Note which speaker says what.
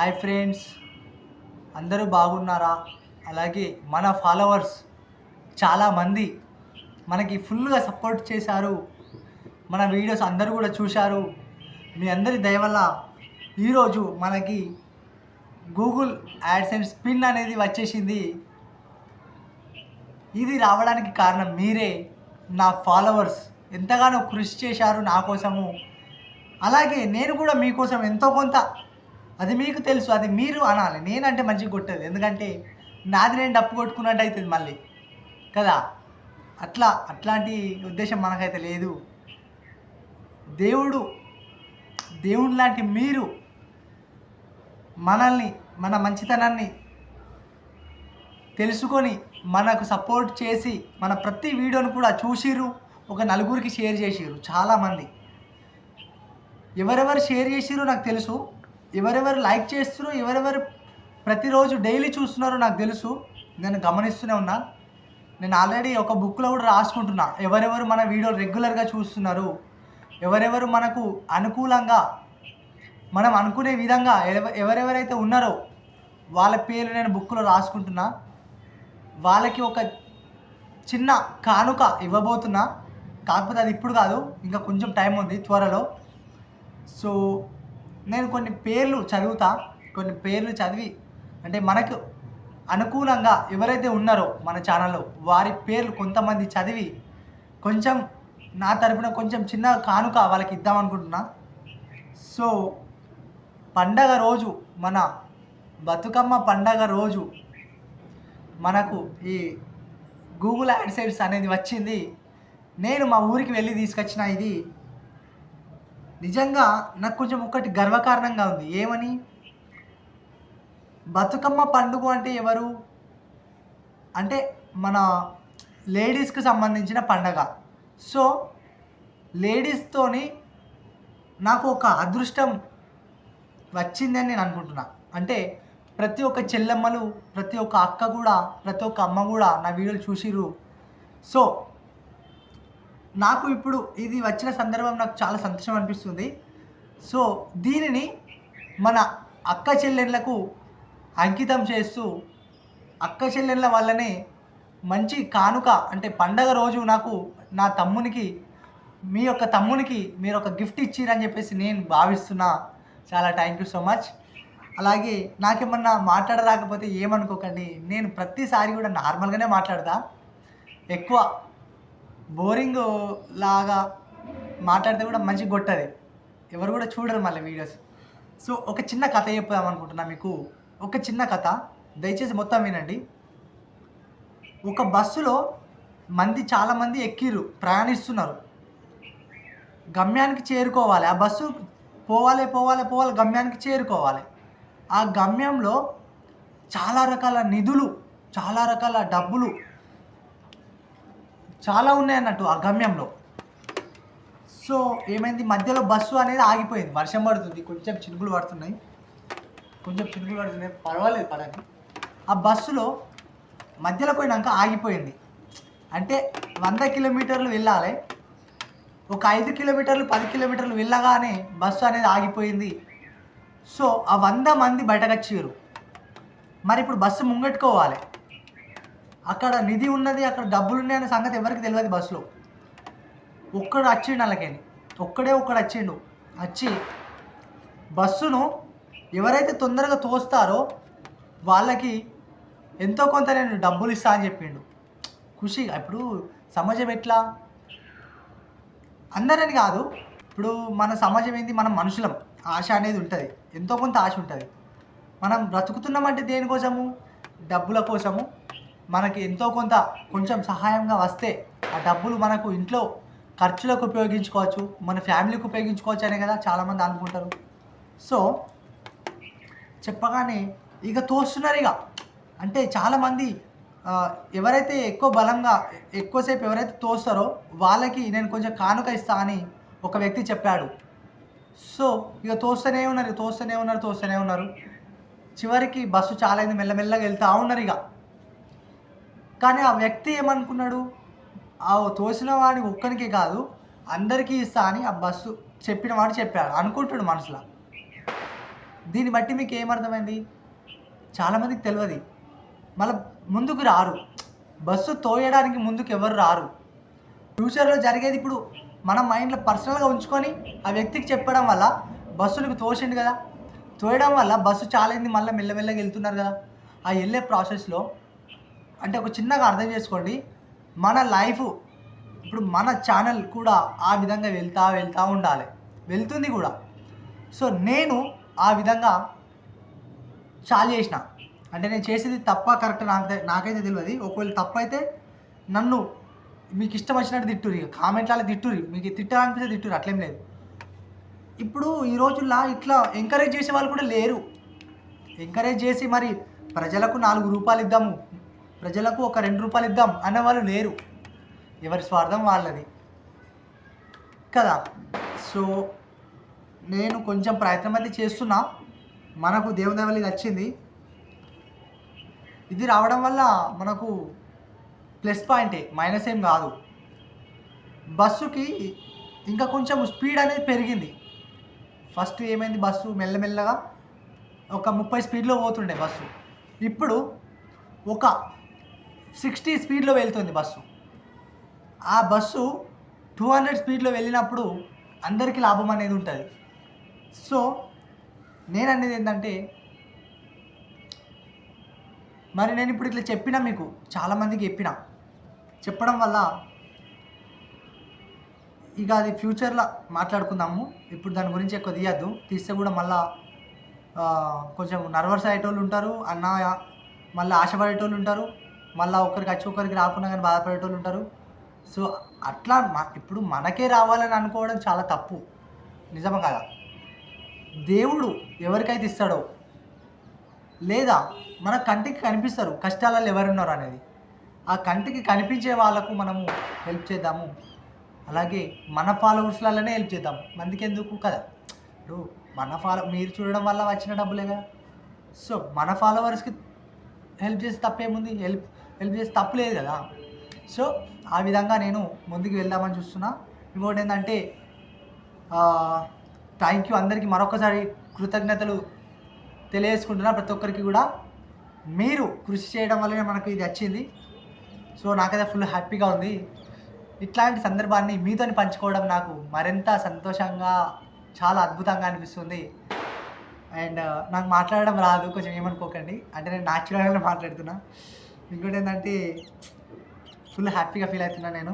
Speaker 1: Hi friends. అందరూ బాగున్నారా? అలాగే మన ఫాలోవర్స్ చాలామంది మనకి ఫుల్గా సపోర్ట్ చేశారు. మన వీడియోస్ అందరూ కూడా చూశారు. మీ అందరి దయవల్ల ఈరోజు మనకి గూగుల్ యాడ్సెన్స్ పిన్ అనేది వచ్చేసింది. ఇది రావడానికి కారణం మీరే నా ఫాలోవర్స్. ఎంతగానో కృషి చేశారు నా కోసము. అలాగే నేను కూడా మీకోసం ఎంతో కొంత అది మీకు తెలుసు అది మీరు అనాలి. నేనంటే మంచిగా కొట్టదు. ఎందుకంటే నాది నేను డప్పు కొట్టుకున్నట్టు అవుతుంది మళ్ళీ. కదా? అట్లా అట్లాంటి ఉద్దేశం మనకైతే లేదు. దేవుడు దేవుడు లాంటి మీరు మనల్ని మన మంచితనాన్ని తెలుసుకొని మనకు సపోర్ట్ చేసి మన ప్రతి వీడియోను కూడా చూసిర్రు ఒక నలుగురికి షేర్ చేసిర్రు చాలామంది. ఎవరెవరు షేర్ చేసిర్రో నాకు తెలుసు. ఎవరెవరు లైక్ చేస్తున్నారో ఎవరెవరు ప్రతిరోజు డైలీ చూస్తున్నారో నాకు తెలుసు. నేను గమనిస్తూనే ఉన్నా. నేను ఆల్రెడీ ఒక బుక్లో కూడా రాసుకుంటున్నా. ఎవరెవరు మన వీడియో రెగ్యులర్గా చూస్తున్నారు ఎవరెవరు మనకు అనుకూలంగా మనం అనుకునే విధంగా ఎవరెవరైతే ఉన్నారో వాళ్ళ పేర్లు నేను బుక్లో రాసుకుంటున్నా. వాళ్ళకి ఒక చిన్న కానుక ఇవ్వబోతున్నా. కాకపోతే అది ఇప్పుడు కాదు ఇంకా కొంచెం టైం ఉంది త్వరలో. సో నేను కొన్ని పేర్లు చదువుతా కొన్ని పేర్లు చదివి అంటే మనకు అనుకూలంగా ఎవరైతే ఉన్నారో మన ఛానల్లో వారి పేర్లు కొంతమంది చదివి కొంచెం నా తరపున కొంచెం చిన్న కానుక వాళ్ళకి ఇద్దామనుకుంటున్నా సో పండగ రోజు మన బతుకమ్మ పండగ రోజు మనకు ఈ గూగుల్ యాడ్సెట్స్ అనేది వచ్చింది. నేను మా ఊరికి వెళ్ళి తీసుకొచ్చిన ఇది. నిజంగా నాకు కొంచెం ఒకటి గర్వకారణంగా ఉంది. ఏమని? బతుకమ్మ పండుగ అంటే ఎవరు? అంటే మన లేడీస్కి సంబంధించిన పండగ. సో లేడీస్తోని నాకు ఒక అదృష్టం వచ్చిందని నేను అనుకుంటున్నా. అంటే ప్రతి ఒక్క చెల్లెమ్మలు ప్రతి ఒక్క అక్క కూడా ప్రతి ఒక్క అమ్మ కూడా నా వీడియోలు చూసిర్రు. సో నాకు ఇప్పుడు ఇది వచ్చిన సందర్భం నాకు చాలా సంతోషం అనిపిస్తుంది. సో దీనిని మన అక్క చెల్లెళ్ళకు అంకితం చేస్తూ అక్క చెల్లెళ్ళ వల్లనే మంచి కానుక అంటే పండగ రోజు నాకు నా తమ్మునికి మీ యొక్క తమ్మునికి మీరు ఒక గిఫ్ట్ ఇచ్చిరని చెప్పేసి నేను భావిస్తున్నా. చాలా థ్యాంక్ యూ సో మచ్. అలాగే నాకేమన్నా మాట్లాడరాకపోతే ఏమనుకోకండి. నేను ప్రతిసారి కూడా నార్మల్గానే మాట్లాడతా. ఎక్కువ బోరింగ్ లాగా మాట్లాడితే కూడా మంచిగా కొట్టది. ఎవరు కూడా చూడరు మళ్ళీ వీడియోస్. సో ఒక చిన్న కథ చెప్పుదాం అనుకుంటున్నా మీకు. ఒక చిన్న కథ. దయచేసి మొత్తం వినండి. ఒక బస్సులో మంది చాలామంది ఎక్కిర్రు ప్రయాణిస్తున్నారు. గమ్యానికి చేరుకోవాలి. ఆ బస్సు పోవాలి పోవాలి పోవాలి గమ్యానికి చేరుకోవాలి. ఆ గమ్యంలో చాలా రకాల నిధులు చాలా రకాల డబ్బులు చాలా ఉన్నాయి అన్నట్టు ఆ గమ్యంలో. సో ఏమైంది? మధ్యలో బస్సు అనేది ఆగిపోయింది. వర్షం పడుతుంది. కొంచెం చినుకులు పడుతున్నాయి. కొంచెం చినుకులు పడుతున్నాయి. పర్వాలేదు పడని. ఆ బస్సులో మధ్యలో పోయినాక ఆగిపోయింది. అంటే వంద కిలోమీటర్లు వెళ్ళాలి. ఒక ఐదు కిలోమీటర్లు పది కిలోమీటర్లు వెళ్ళగానే బస్సు అనేది ఆగిపోయింది. సో ఆ వంద మంది బయటకు వచ్చారు మరి ఇప్పుడు బస్సు ముంగట్టుకోవాలి. అక్కడ నిధి ఉన్నది అక్కడ డబ్బులు ఉన్నాయనే సంగతి ఎవరికి తెలియదు బస్సులో. ఒక్కడు వచ్చిండు అలాగని ఒక్కడే ఒక్కడు వచ్చిండు వచ్చి బస్సును ఎవరైతే తొందరగా తోస్తారో వాళ్ళకి ఎంతో కొంత నేను డబ్బులు ఇస్తా అని చెప్పిండు. ఖుషి ఇప్పుడు సమాజం ఎట్లా? అందరని కాదు ఇప్పుడు మన సమాజం ఏంది? మనం మనుషులం. ఆశ అనేది ఉంటుంది. ఎంతో కొంత ఆశ ఉంటుంది. మనం బ్రతుకుతున్నామంటే దేనికోసము? డబ్బుల కోసము. మనకి ఎంతో కొంత కొంచెం సహాయంగా వస్తే ఆ డబ్బులు మనకు ఇంట్లో ఖర్చులకు ఉపయోగించుకోవచ్చు మన ఫ్యామిలీకి ఉపయోగించుకోవచ్చు అనే కదా చాలామంది అనుకుంటారు. సో చెప్పగానే ఇక తోస్తున్నారు ఇక. అంటే చాలామంది ఎవరైతే ఎక్కువ బలంగా ఎక్కువసేపు ఎవరైతే తోస్తారో వాళ్ళకి నేను కొంచెం కానుక ఇస్తా అని ఒక వ్యక్తి చెప్పాడు. సో ఇక తోస్తూనే ఉన్నారు తోస్తూనే ఉన్నారు తోస్తూనే ఉన్నారు. చివరికి బస్సు చాలా అయింది మెల్లమెల్లగా వెళ్తూ ఉన్నారు ఇక. కానీ ఆ వ్యక్తి ఏమనుకున్నాడు? ఆ తోసిన వాడిని ఒక్కరికి కాదు అందరికీ ఇస్తా అని ఆ బస్సు చెప్పిన వాడు చెప్పాడు. అనుకుంటాడు మనసులో. దీన్ని బట్టి మీకు ఏమర్థమైంది? చాలామందికి తెలియదు. మళ్ళీ ముందుకు రారు. బస్సు తోయడానికి ముందుకు ఎవరు రారు. ఫ్యూచర్లో జరిగేది ఇప్పుడు మన మైండ్లో పర్సనల్గా ఉంచుకొని ఆ వ్యక్తికి చెప్పడం వల్ల బస్సులకు తోసిండు కదా. తోయడం వల్ల బస్సు చాలైంది మళ్ళీ మెల్లమెల్లగా వెళ్తున్నారు కదా. ఆ వెళ్ళే ప్రాసెస్లో అంటే ఒక చిన్నగా అర్థం చేసుకోండి. మన లైఫ్ ఇప్పుడు మన ఛానల్ కూడా ఆ విధంగా వెళ్తా వెళ్తూ ఉండాలి. వెళ్తుంది కూడా. సో నేను ఆ విధంగా చాలు చేసిన. అంటే నేను చేసేది తప్ప కరెక్ట్ నాకు నాకైతే తెలియదు. ఒకవేళ తప్పు అయితే నన్ను మీకు ఇష్టం వచ్చినట్టు తిట్టుర్రి. కామెంట్లలో తిట్టుర్రి. మీకు తిట్టాలనిపిస్తే తిట్టురు అట్లేం లేదు. ఇప్పుడు ఈ రోజుల్లో ఇట్లా ఎంకరేజ్ చేసే వాళ్ళు కూడా లేరు. ఎంకరేజ్ చేసి మరి ప్రజలకు నాలుగు రూపాయలు ఇద్దాము. ప్రజలకు ఒక రెండు రూపాయలు ఇద్దాం అన్న వాళ్ళు లేరు. ఎవరి స్వార్థం వాళ్ళది. కదా? సో నేను కొంచెం ప్రయత్నం అయితే చేస్తున్నా. మనకు దేవుని ఇది వచ్చింది. ఇది రావడం వల్ల మనకు ప్లస్ పాయింటే మైనస్ ఏం కాదు. బస్సుకి ఇంకా కొంచెం స్పీడ్ అనేది పెరిగింది. ఫస్ట్ ఏమైంది బస్సు? మెల్లమెల్లగా ఒక ముప్పై స్పీడ్లో పోతుండే బస్సు. ఇప్పుడు ఒక సిక్స్టీ స్పీడ్లో వెళ్తుంది బస్సు. ఆ బస్సు టూ హండ్రెడ్ స్పీడ్లో వెళ్ళినప్పుడు అందరికీ లాభం అనేది ఉంటుంది. సో నేను అనేది ఏంటంటే మరి నేను ఇప్పుడు ఇట్లా చెప్పిన మీకు చాలామందికి చెప్పిన. చెప్పడం వల్ల ఇక అది ఫ్యూచర్లో మాట్లాడుకుందాము. ఇప్పుడు దాని గురించి ఎక్కువ తీయద్దు. తీస్తే కూడా మళ్ళా కొంచెం నర్వస్ అయ్యేటోళ్ళు ఉంటారు అన్న మళ్ళీ ఆశపడేటోళ్ళు ఉంటారు. మళ్ళీ ఒకరికి వచ్చి ఒకరికి రాకుండా కానీ బాధపడేటోళ్ళు ఉంటారు. సో అట్లా మా ఇప్పుడు మనకే రావాలని అనుకోవడం చాలా తప్పు. నిజమే కదా? దేవుడు ఎవరికైతే ఇస్తాడో లేదా మన కంటికి కనిపిస్తారు కష్టాలలో ఎవరున్నారు అనేది. ఆ కంటికి కనిపించే వాళ్ళకు మనము హెల్ప్ చేద్దాము. అలాగే మన ఫాలోవర్స్లలోనే హెల్ప్ చేద్దాం. మందికి ఎందుకు కదా? ఇప్పుడు మన ఫాలో మీరు చూడడం వల్ల వచ్చిన డబ్బులే కదా. సో మన ఫాలోవర్స్కి హెల్ప్ చేసి తప్పేముంది? హెల్ప్ హెల్ప్ చేసి తప్పులేదు కదా. సో ఆ విధంగా నేను ముందుకు వెళ్దామని చూస్తున్నా. ఇంకోటి ఏంటంటే థ్యాంక్ యూ అందరికీ మరొకసారి కృతజ్ఞతలు తెలియజేసుకుంటున్నా ప్రతి ఒక్కరికి కూడా. మీరు కృషి చేయడం వల్లనే మనకు ఇది వచ్చింది. సో నాకైతే ఫుల్ హ్యాపీగా ఉంది. ఇట్లాంటి సందర్భాన్ని మీతో పంచుకోవడం నాకు మరింత సంతోషంగా చాలా అద్భుతంగా అనిపిస్తుంది. అండ్ నాకు మాట్లాడడం రాదు కొంచెం ఏమనుకోకండి. అంటే నేను న్యాచురల్గానే మాట్లాడుతున్నా. ఇంకోటి ఏంటంటే ఫుల్ హ్యాపీగా ఫీల్ అవుతున్నా నేను.